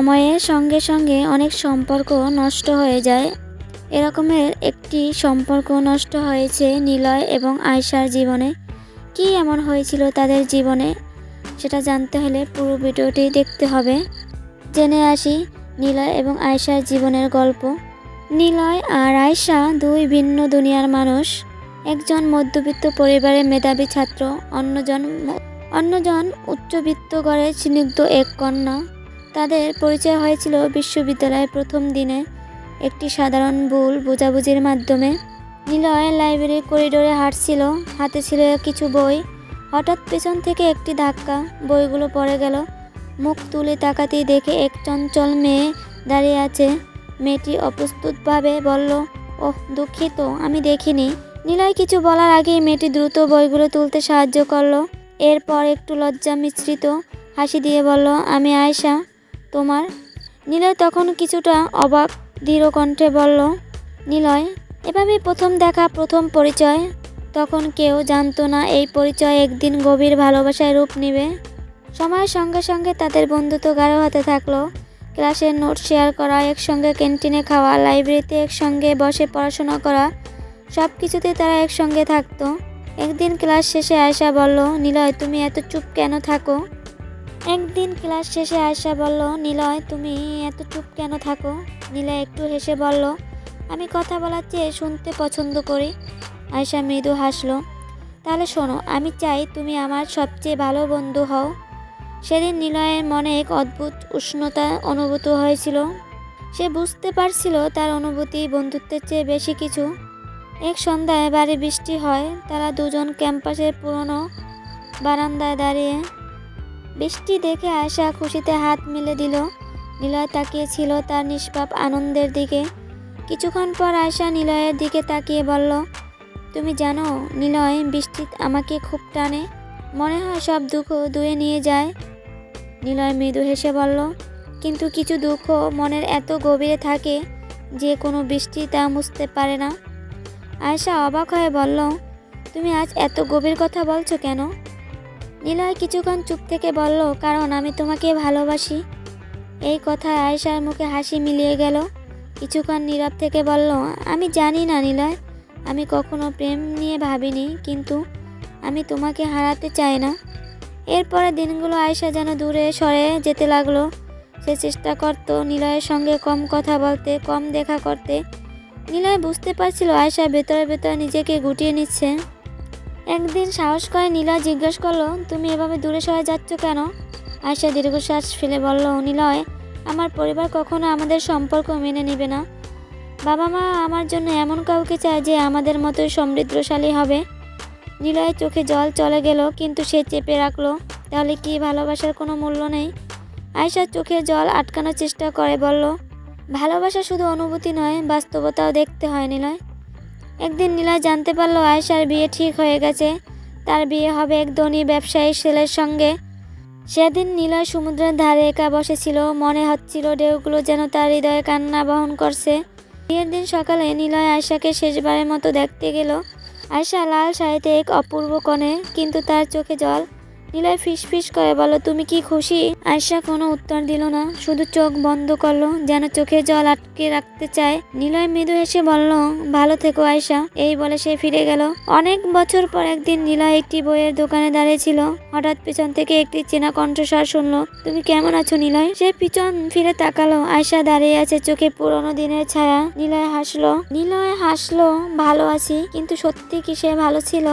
সময়ের সঙ্গে সঙ্গে অনেক সম্পর্ক নষ্ট হয়ে যায়। এরকমের একটি সম্পর্ক নষ্ট হয়েছে নিলয় এবং আয়শার জীবনে। কি এমন হয়েছিল তাদের জীবনে? সেটা জানতে হলে পুরো ভিডিওটি দেখতে হবে। জেনে আসি নিলয় এবং আয়শার জীবনের গল্প। নিলয় আর আয়শা দুই ভিন্ন দুনিয়ার মানুষ। একজন মধ্যবিত্ত পরিবারের মেধাবী ছাত্র, অন্যজন অন্যজন উচ্চবিত্ত ঘরে স্নিগ্ধ এক কন্যা। তাদের পরিচয় হয়েছিল বিশ্ববিদ্যালয়ের প্রথম দিনে একটি সাধারণ ভুল বোঝাবুঝির মাধ্যমে। নিলয় লাইব্রেরির করিডোরে হাঁটছিল, হাতে ছিল কিছু বই। হঠাৎ পেছন থেকে একটি ধাক্কা, বইগুলো পড়ে গেল। মুখ তুলে তাকাতেই দেখে এক চঞ্চল মেয়ে দাঁড়িয়ে আছে। মেয়েটি অপ্রস্তুতভাবে বলল, ওহ, দুঃখিত, আমি দেখিনি। নিলয় কিছু বলার আগেই মেয়েটি দ্রুত বইগুলো তুলতে সাহায্য করল। এরপর একটু লজ্জা মিশ্রিত হাসি দিয়ে বলল, আমি আয়শা। তোমার? নিলয় তখন কিছুটা অবাক, দৃঢ় কণ্ঠে বলল, নিলয়, এভাবেই প্রথম দেখা, প্রথম পরিচয়। তখন কেউ জানতো না এই পরিচয় একদিন গভীর ভালোবাসায় রূপ নেবে। সময়ের সঙ্গে সঙ্গে তাদের বন্ধুত্ব গাঢ় হতে থাকল। ক্লাসের নোট শেয়ার করা, একসঙ্গে ক্যান্টিনে খাওয়া, লাইব্রেরিতে একসঙ্গে বসে পড়াশোনা করা সব কিছুতে তারা একসঙ্গে থাকতো। একদিন ক্লাস শেষে আয়শা বলল, নিলয়, তুমি এত চুপ কেন থাকো? একদিন ক্লাস শেষে আয়সা বলল, নিলয়, তুমি এত চুপ কেন থাকো? নিলয় একটু হেসে বলল, আমি কথা বলার চেয়ে শুনতে পছন্দ করি। আয়সা মৃদু হাসলো, তাহলে শোনো, আমি চাই তুমি আমার সবচেয়ে ভালো বন্ধু হও। সেদিন নিলয়ের মনে এক অদ্ভুত উষ্ণতা অনুভূত হয়েছিল। সে বুঝতে পারছিল তার অনুভূতি বন্ধুত্বের চেয়ে বেশি কিছু। এক সন্ধ্যায় বাড়ি বৃষ্টি হয়, তারা দুজন ক্যাম্পাসের পুরনো বারান্দায় দাঁড়িয়ে বৃষ্টি দেখে আশা খুশিতে হাত মেলে দিল। নিলয় তাকিয়েছিল তার নিষ্পাপ আনন্দের দিকে। কিছুক্ষণ পর আয়শা নিলয়ের দিকে তাকিয়ে বলল, তুমি জানো, নিলয় বৃষ্টি আমাকে খুব টানে। মনে হয় সব দুঃখ ধুয়ে নিয়ে যায়। নিলয় মৃদু হেসে বলল, কিন্তু কিছু দুঃখ মনের এত গভীরে থাকে যে কোনো বৃষ্টি তা মুছতে পারে না। আয়শা অবাক হয়ে বলল, তুমি আজ এত গভীর কথা বলছো কেন? নিলয় কিছুক্ষণ চুপ থেকে বলল, কারণ আমি তোমাকে ভালোবাসি। এই কথায় আয়শার মুখে হাসি মিলিয়ে গেল। কিছুক্ষণ নীরব থেকে বলল, আমি জানি না নিলয়, আমি কখনো প্রেম নিয়ে ভাবিনি, কিন্তু আমি তোমাকে হারাতে চাই না। এরপরে দিনগুলো আয়শা যেন দূরে সরে যেতে লাগল। সে চেষ্টা করত নিলয়ের সঙ্গে কম কথা বলতে, কম দেখা করতে। নিলয় বুঝতে পারছিল আয়শা ভেতরে ভেতরে নিজেকে গুটিয়ে নিচ্ছে। একদিন সাহস করে নিলয় জিজ্ঞেস করল, তুমি এভাবে দূরে সরে যাচ্ছ কেন? আয়শা দীর্ঘশ্বাস ফেলে বলল, নিলয়, আমার পরিবার কখনো আমাদের সম্পর্ক মেনে নেবে না। বাবা মা আমার জন্য এমন কাউকে চায় যে আমাদের মতোই সমৃদ্ধশালী হবে? নিলয়ের চোখে জল চলে গেল, কিন্তু সে চেপে রাখল, তাহলে কি ভালোবাসার কোনো মূল্য নেই? আয়শার চোখে জল আটকানোর চেষ্টা করে, বলল, ভালোবাসা শুধু অনুভূতি নয়, বাস্তবতাও দেখতে হয়, নিলয়। একদিন নীলা জানতে পারল আয়েশার বিয়ে ঠিক হয়ে গেছে। তার বিয়ে হবে এক ধনী ব্যবসায়ী ছেলের সঙ্গে। সেদিন নীলা সমুদ্রের ধারে একা বসেছিল। মনে হচ্ছিল ঢেউগুলো যেন তার হৃদয়ে কান্না বহন করছে। বিয়ের দিন সকালে নীলা আয়শাকে শেষবারের মতো দেখতে গেল। আয়শা লাল শাড়িতে এক অপূর্ব কনে কিন্তু তার চোখে জল। নিলয় ফিস ফিস করে বলো, তুমি কি খুশি? আয়শা কোনো উত্তর দিল না, শুধু চোখ বন্ধ করল, যেন চোখে জল আটকে রাখতে চায়। নিলয় মৃদু হেসে বলল, ভালো থেকো আয়শা। এই বলে সে ফিরে গেল। অনেক বছর পর একদিন নিলয় একটি বইয়ের দোকানে দাঁড়িয়েছিল হঠাৎ পিছন থেকে একটি চেনা কণ্ঠস্বর শুনলো, তুমি কেমন আছো নিলয়? সে পিছন ফিরে তাকালো, আয়শা দাঁড়িয়ে আছে চোখে পুরনো দিনের ছায়া। নিলয় হাসলো নিলয় হাসলো, ভালো আছি, কিন্তু সত্যি কি সে ভালো ছিল?